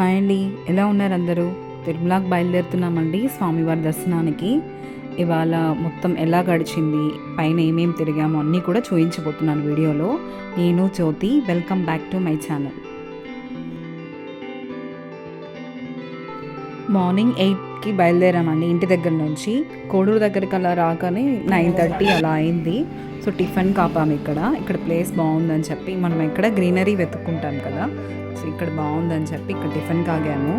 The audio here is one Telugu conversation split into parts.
హాయ్ అండి. ఎలా ఉన్నారు అందరూ? తిరుమలకి బయలుదేరుతున్నామండి స్వామివారి దర్శనానికి. ఇవాళ మొత్తం ఎలా గడిచింది? పైన ఏమేమి తిరిగామో అన్నీ కూడా చూపించబోతున్నాను వీడియోలో. నేను Jyothi welcome back to my channel. Morning ఎక్కి బయలుదేరామండి. ఇంటి దగ్గర నుంచి కోడూరు దగ్గరికి అలా రాగానే నైన్ థర్టీ అలా అయింది. సో టిఫిన్ కాపాము ఇక్కడ. ఇక్కడ ప్లేస్ బాగుందని చెప్పి మనం ఇక్కడ గ్రీనరీ వెతుక్కుంటాం కదా. సో ఇక్కడ బాగుందని చెప్పి ఇక్కడ టిఫిన్ కాగాము.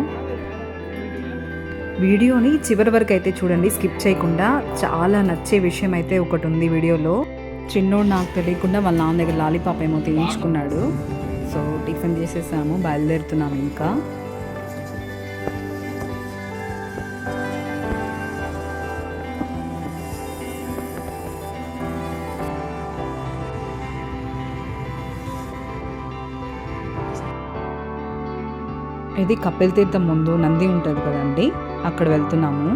వీడియోని చివరి వరకు అయితే చూడండి. స్కిప్ చేయకుండా చాలా నచ్చే విషయం అయితే ఒకటి ఉంది వీడియోలో. చిన్నోడు నాకు తెలియకుండా వాళ్ళ నాన్న దగ్గర లాలీపాప్ ఏమో తీయించుకున్నాడు సో టిఫిన్ చేసేసాము. బయలుదేరుతున్నాము ఇంకా. ఇది కపిల్ తీర్థం ముందు నంది ఉంటుంది కదండి. అక్కడ వెళ్తున్నాము.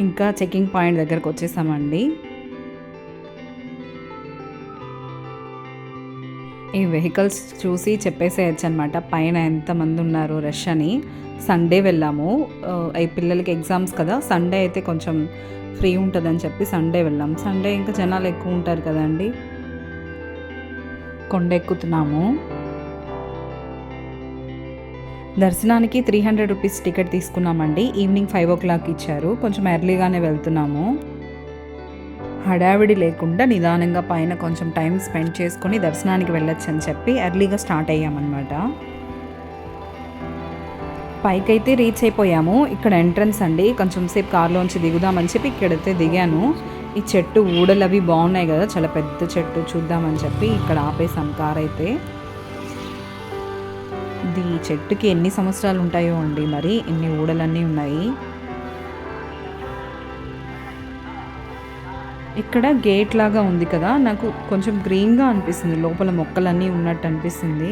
ఇంకా చెకింగ్ పాయింట్ దగ్గరకు వచ్చేసామండి. ఈ వెహికల్స్ చూసి చెప్పేసేయచ్చు అనమాట పైన ఎంతమంది ఉన్నారు రష్ అని. సండే వెళ్ళాము. ఈ పిల్లలకి ఎగ్జామ్స్ కదా. సండే అయితే కొంచెం ఫ్రీ ఉంటుందని చెప్పి సండే వెళ్ళాము. సండే ఇంకా జనాలు ఎక్కువ ఉంటారు కదండి. కొండ ఎక్కుతున్నాము. దర్శనానికి త్రీ హండ్రెడ్ రూపీస్ టికెట్ తీసుకున్నామండి. ఈవినింగ్ ఫైవ్ ఓ క్లాక్ ఇచ్చారు. కొంచెం ఎర్లీగానే వెళ్తున్నాము. హడావిడి లేకుండా నిదానంగా పైన కొంచెం టైం స్పెండ్ చేసుకొని దర్శనానికి వెళ్ళొచ్చు అని చెప్పి ఎర్లీగా స్టార్ట్ అయ్యామన్నమాట. పైకైతే రీచ్ అయిపోయాము. ఇక్కడ ఎంట్రన్స్ అండి. కొంచెం సేపు కార్లోంచి దిగుదామని చెప్పి ఇక్కడైతే దిగాను. ఈ చెట్టు ఊడలు అవి బాగున్నాయి కదా. చాలా పెద్ద చెట్టు చూద్దామని చెప్పి ఇక్కడ ఆపేసాం కార్ అయితే ఇది చెట్టుకి ఎన్ని సంవత్సరాలు ఉంటాయో అండి మరి ఎన్ని ఊడలన్నీ ఉన్నాయి. ఇక్కడ గేట్ లాగా ఉంది కదా నాకు కొంచెం గ్రీన్గా అనిపిస్తుంది లోపల మొక్కలన్నీ ఉన్నట్టు అనిపిస్తుంది.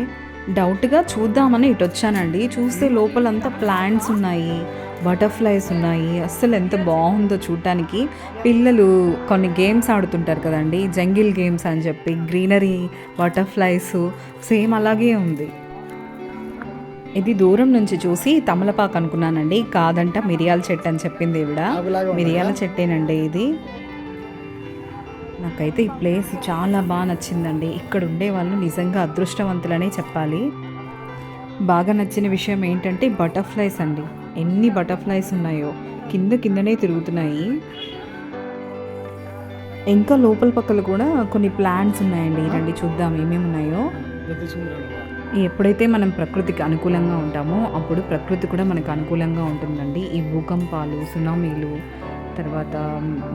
డౌట్గా చూద్దామని ఇటు వచ్చానండి. చూస్తే లోపలంతా ప్లాంట్స్ ఉన్నాయి బటర్ఫ్లైస్ ఉన్నాయి అస్సలు ఎంత బాగుందో చూడటానికి పిల్లలు కొన్ని గేమ్స్ ఆడుతుంటారు కదండి జంగిల్ గేమ్స్ అని చెప్పి గ్రీనరీ బటర్ఫ్లైస్ సేమ్ అలాగే ఉంది. ఇది దూరం నుంచి చూసి తమలపాకు అనుకున్నానండి. కాదంట మిరియాల చెట్టు అని చెప్పింది ఈవిడ. మిరియాల చెట్టేనండి ఇది. నాకైతే ఈ ప్లేస్ చాలా బాగా నచ్చిందండి. ఇక్కడ ఉండే వాళ్ళు నిజంగా అదృష్టవంతులనే చెప్పాలి. బాగా నచ్చిన విషయం ఏంటంటే బటర్ఫ్లైస్ అండి. ఎన్ని బటర్ఫ్లైస్ ఉన్నాయో. కింద కిందనే తిరుగుతున్నాయి. ఇంకా లోపల పక్కల కూడా కొన్ని ప్లాంట్స్ ఉన్నాయండి. రండి చూద్దాం ఏమేమి ఉన్నాయో ఎప్పుడైతే మనం ప్రకృతికి అనుకూలంగా ఉంటామో అప్పుడు ప్రకృతి కూడా మనకు అనుకూలంగా ఉంటుందండి. ఈ భూకంపాలు సునామీలు తర్వాత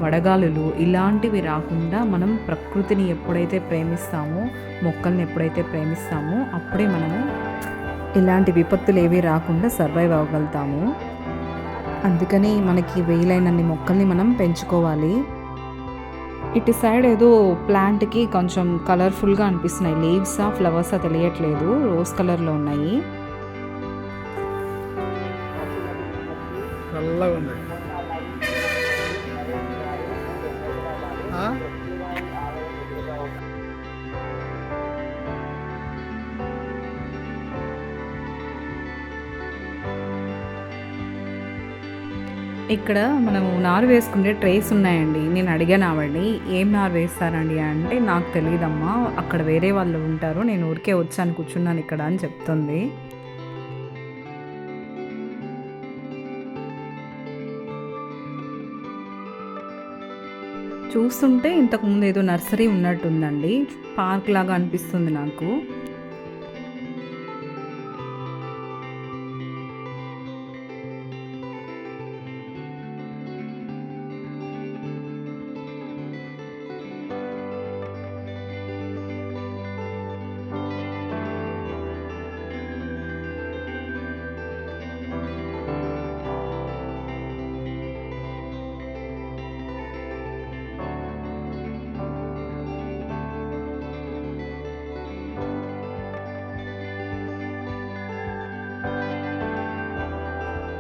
వడగాలులు ఇలాంటివి రాకుండా మనం ప్రకృతిని ఎప్పుడైతే ప్రేమిస్తామో మొక్కల్ని ఎప్పుడైతే ప్రేమిస్తామో అప్పుడే మనము ఇలాంటి విపత్తులు ఏవి రాకుండా సర్వైవ్ అవ్వగలుగుతాము. అందుకని మనకి వీలైనన్ని మొక్కల్ని మనం పెంచుకోవాలి. ఇటు సైడ్ ఏదో ప్లాంట్కి కొంచెం కలర్ఫుల్గా అనిపిస్తున్నాయి. లీవ్సా ఫ్లవర్సా తెలియట్లేదు. రోజ్ కలర్లో ఉన్నాయి. చల్లగా ఇక్కడ మనము నారు వేసుకునే ట్రేస్ ఉన్నాయండి. నేను అడిగాను ఆవిడని ఏం నారు వేస్తారండి? అంటే నాకు తెలియదమ్మా అక్కడ వేరే వాళ్ళు ఉంటారు నేను ఊరికే వచ్చాను కూర్చున్నాను ఇక్కడ అని చెప్తుంది. చూస్తుంటే ఇంతకుముందు ఏదో నర్సరీ ఉన్నట్టుందండి. పార్క్ లాగా అనిపిస్తుంది నాకు.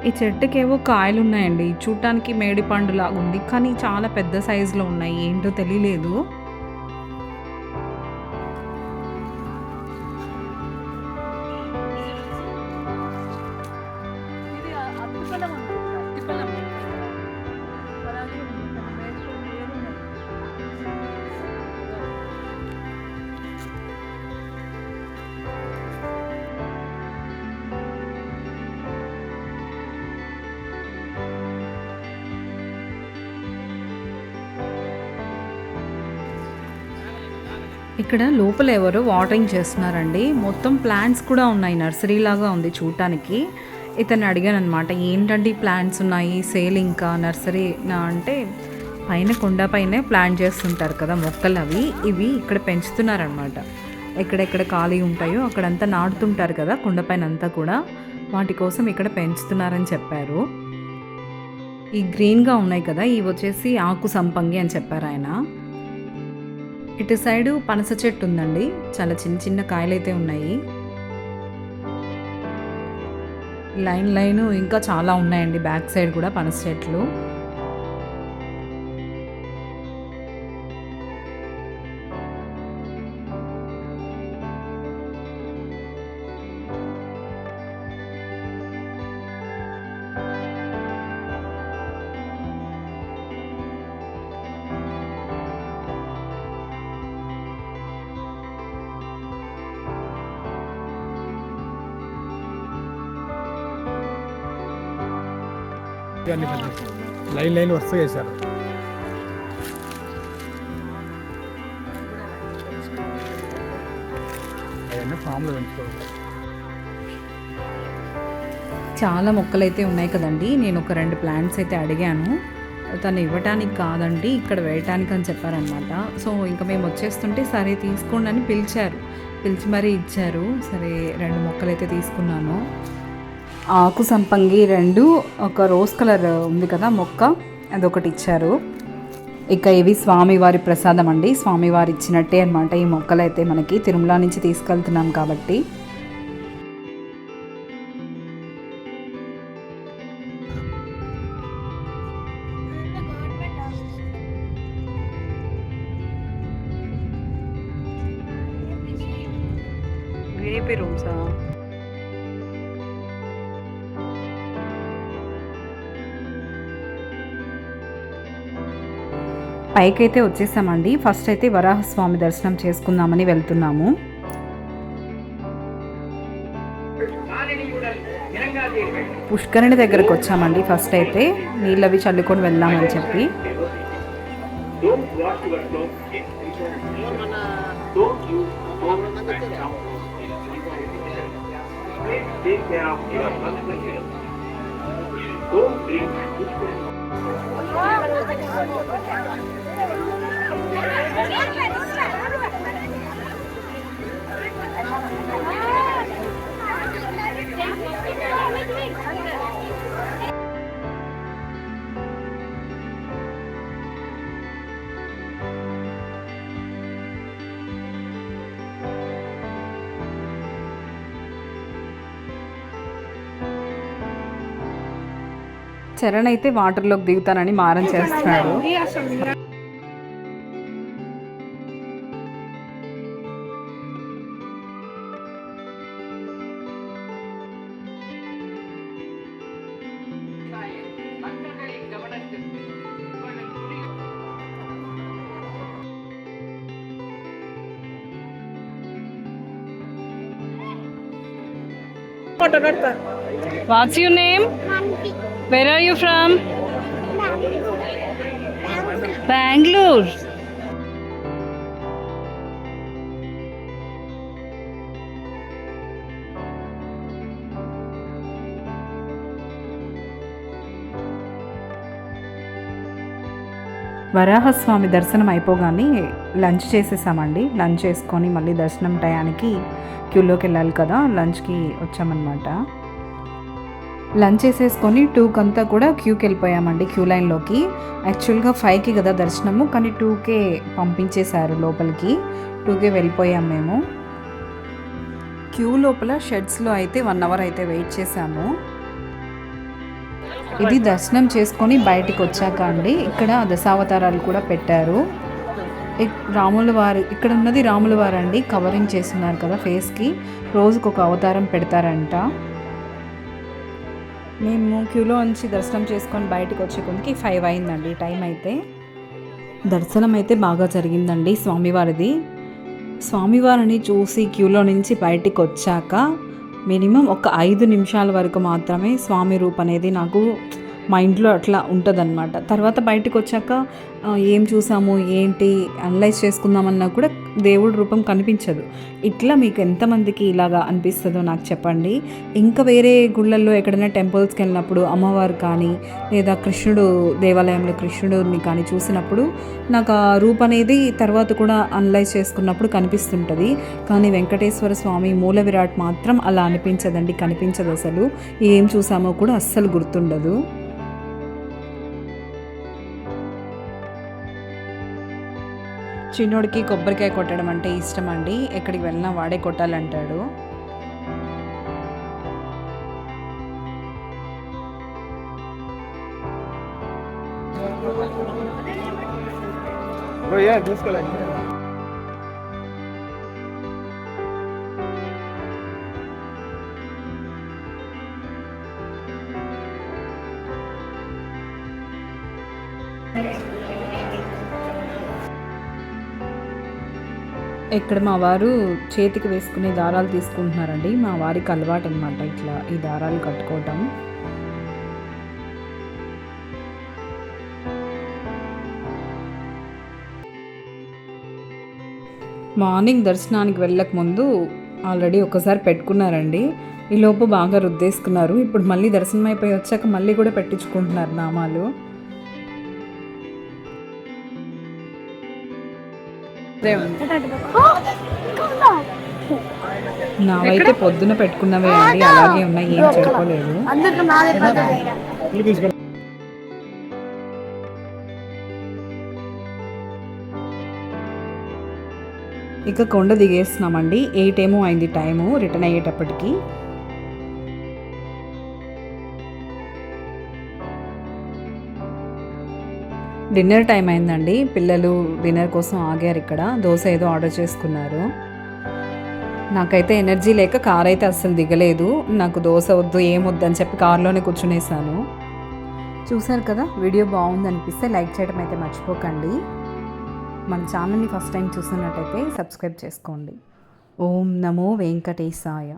ఈ చెట్టుకేవో కాయలు ఉన్నాయండి చూడటానికి మేడి పండు లాగా ఉంది కానీ చాలా పెద్ద సైజులో ఉన్నాయి. ఏంటో తెలియలేదు ఇక్కడ లోపల ఎవరో వాటరింగ్ చేస్తున్నారండి. మొత్తం ప్లాంట్స్ కూడా ఉన్నాయి. నర్సరీ లాగా ఉంది చూడటానికి. ఇతను అడిగాను అనమాట ఏంటంటే ప్లాంట్స్ ఉన్నాయి? సేల్ ఇంకా నర్సరీ అంటే పైన కొండ పైనే ప్లాంట్ చేస్తుంటారు కదా మొక్కలు అవి. ఇవి ఇక్కడ పెంచుతున్నారనమాట ఎక్కడెక్కడ ఖాళీ ఉంటాయో అక్కడంతా నాటుతుంటారు కదా కొండపైన అంతా కూడా. వాటి కోసం ఇక్కడ పెంచుతున్నారని చెప్పారు. ఈ గ్రీన్గా ఉన్నాయి కదా ఇవి వచ్చేసి ఆకు సంపంగి అని చెప్పారు ఆయన. ఇటు సైడు పనస చెట్టు ఉందండి. చాలా చిన్న చిన్న కాయలైతే ఉన్నాయి. లైన్ లైన్ ఇంకా చాలా ఉన్నాయండి. బ్యాక్ సైడ్ కూడా పనస చెట్లు. లైన్ లైన్ వరుస చేశారు. ఫామ్లో పెంచుకోవాలి. చాలా మొక్కలు అయితే ఉన్నాయి కదండి. నేను ఒక రెండు ప్లాంట్స్ అయితే అడిగాను. తను ఇవ్వటానికి కాదండి ఇక్కడ వేయటానికి అని చెప్పారనమాట సో ఇంకా మేము వచ్చేస్తుంటే సరే తీసుకోండి అని పిలిచారు. పిలిచి మరీ ఇచ్చారు. సరే రెండు మొక్కలు అయితే తీసుకున్నాను. ఆకు సంపంగి రెండు ఒక రోజ్ కలర్ ఉంది కదా మొక్క అదొకటి ఇచ్చారు. ఇక ఇవి స్వామివారి ప్రసాదం అండి. స్వామివారి ఇచ్చినట్టే అనమాట ఈ మొక్కలు అయితే మనకి. తిరుమల నుంచి తీసుకెళ్తున్నాం కాబట్టి. విఐపి రూమ్సా పైకైతే వచ్చేసామండి. ఫస్ట్ అయితే వరాహస్వామి దర్శనం చేసుకుందామని వెళ్తున్నాము. పుష్కరిణి దగ్గరకు వచ్చామండి ఫస్ట్ అయితే. నీళ్ళవి చల్లుకొని వెళ్దామని చెప్పి. చరణ్ అయితే వాటర్లోకి దిగుతానని మారం చేస్తున్నాడు. What's your name? Where are you from? Bangalore. Varahaswamy దర్శనం అయిపోగానే లంచ్ చేసేసామండి. లంచ్ చేసుకొని మళ్ళీ దర్శనం టయానికి క్యూలోకి వెళ్ళాలి కదా లంచ్కి వచ్చామన్నమాట. లంచ్ చేసేసుకొని టూకి అంతా కూడా క్యూకి వెళ్ళిపోయామండి క్యూ లైన్లోకి. యాక్చువల్గా ఫైవ్కి కదా దర్శనము కానీ టూకే పంపించేశారు లోపలికి. టూకే వెళ్ళిపోయాం మేము. క్యూ లోపల షెడ్స్లో అయితే వన్ అవర్ అయితే వెయిట్ చేసాము ఇది దర్శనం చేసుకొని బయటికి వచ్చాక అండి. ఇక్కడ దశావతారాలు కూడా పెట్టారు. రాముల వారు ఇక్కడ ఉన్నది రాముల వారు అండి కవరింగ్ చేస్తున్నారు కదా ఫేస్కి రోజుకు ఒక అవతారం పెడతారంట. మేము క్యూలో నుంచి దర్శనం చేసుకొని బయటకు వచ్చే కొనికి ఫైవ్ అయిందండి. టైం అయితే. దర్శనం అయితే బాగా జరిగిందండి స్వామివారిది. స్వామివారిని చూసి క్యూలో నుంచి బయటికి వచ్చాక మినిమం ఒక ఐదు నిమిషాల వరకు మాత్రమే స్వామి రూప్ అనేది నాకు మైండ్లో అట్లా ఉంటుందన్నమాట. తర్వాత బయటకు వచ్చాక ఏం చూసాము? ఏంటి? అనలైజ్ చేసుకుందామన్నా కూడా దేవుడి రూపం కనిపించదు. ఇట్లా మీకు ఎంతమందికి ఇలాగా అనిపిస్తుందో నాకు చెప్పండి. ఇంకా వేరే గుళ్ళల్లో ఎక్కడైనా టెంపుల్స్కి వెళ్ళినప్పుడు అమ్మవారు కానీ లేదా కృష్ణుడు దేవాలయంలో కృష్ణుడిని కానీ చూసినప్పుడు నాకు ఆ రూప్ అనేది తర్వాత కూడా అనలైజ్ చేసుకున్నప్పుడు కనిపిస్తుంటుంది. కానీ వెంకటేశ్వర స్వామి మూల విరాట్ మాత్రం అలా అనిపించదండి కనిపించదు అసలు. ఏం చూసామో కూడా అస్సలు గుర్తుండదు. చిన్నోడికి కొబ్బరికాయ కొట్టడం అంటే ఇష్టం అండి. ఎక్కడికి వెళ్ళినా వాడే కొట్టాలంటాడు. తీసుకోలేదు ఇక్కడ మా వారు చేతికి వేసుకునే దారాలు తీసుకుంటున్నారండి. మా వారికి అలవాటు అనమాట ఇట్లా ఈ దారాలు కట్టుకోవటం. మార్నింగ్ దర్శనానికి వెళ్ళక ముందు ఆల్రెడీ ఒకసారి పెట్టుకున్నారండి. ఈ లోపు బాగా రుద్దేసుకున్నారు. ఇప్పుడు మళ్ళీ దర్శనం అయిపోయి వచ్చాక మళ్ళీ కూడా పెట్టించుకుంటున్నారు నామాలు. నావైతే పొద్దున పెట్టుకున్నవే అండి అలాగే ఉన్నాయి ఏం చెడిపోలేదు. తీసుకో ఇక కొండ దిగేస్తున్నామండి ఎయిట్ ఏమో అయింది టైము రిటర్న్ అయ్యేటప్పటికి. డిన్నర్ టైం అయిందండి. పిల్లలు డిన్నర్ కోసం ఆగారు ఇక్కడ. దోశ ఏదో ఆర్డర్ చేసుకున్నారు. నాకైతే ఎనర్జీ లేక కార్ అయితే అస్సలు దిగలేదు. నాకు దోశ వద్దు ఏం వద్దు అని చెప్పి కారులోనే కూర్చునేసాను. చూసారు కదా వీడియో బాగుంది అనిపిస్తే లైక్ చేయడం అయితే మర్చిపోకండి. మన ఛానల్ని ఫస్ట్ టైం చూస్తున్నట్టయితే సబ్స్క్రైబ్ చేసుకోండి. ఓం నమో వెంకటేశాయ.